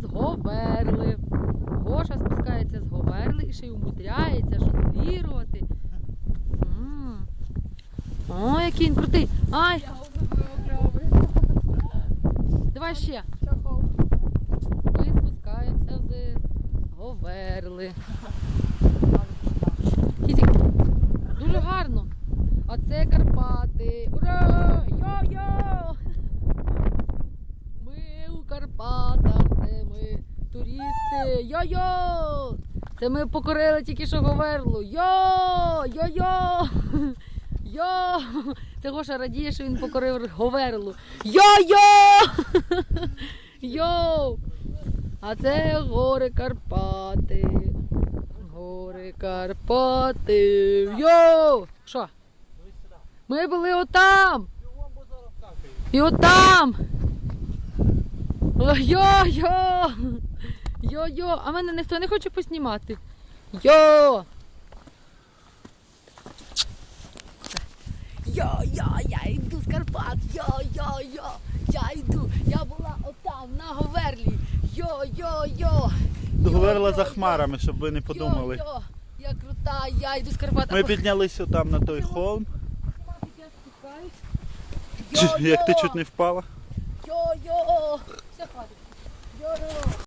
з Говерли. Гоша спускається з Говерли і ще й умудряється жонглірувати. О, який він крутий. Ай! Давай ще. Ми спускаємося з Говерли. Кітік, дуже гарно. А це Карпати. Ура! Йо-йо! Йо-йо! Це ми покорили тільки що Говерлу. Йо! Йо-йо! Йо! Це Гоша радіє, що він покорив Говерлу. Йо-йо! Йо! А це гори Карпати. Гори Карпати. Йо! Що? Ми були отам. І отам. Йо-йо! Йо-йо! А мене ніхто не хоче поснімати. Йо! Йо-йо, я йду з Карпат. Йо-йо-йо! Я йду. Я була отам на Говерлі. Йо-йо-йо! Договорила за хмарами, щоб ви не подумали. Йо-йо! Я крута, я йду з Карпат. Ми піднялися там на той холм. Йо-йо! Як ти чуть не впала? Йо-йо! Все хватить. Йо-йо!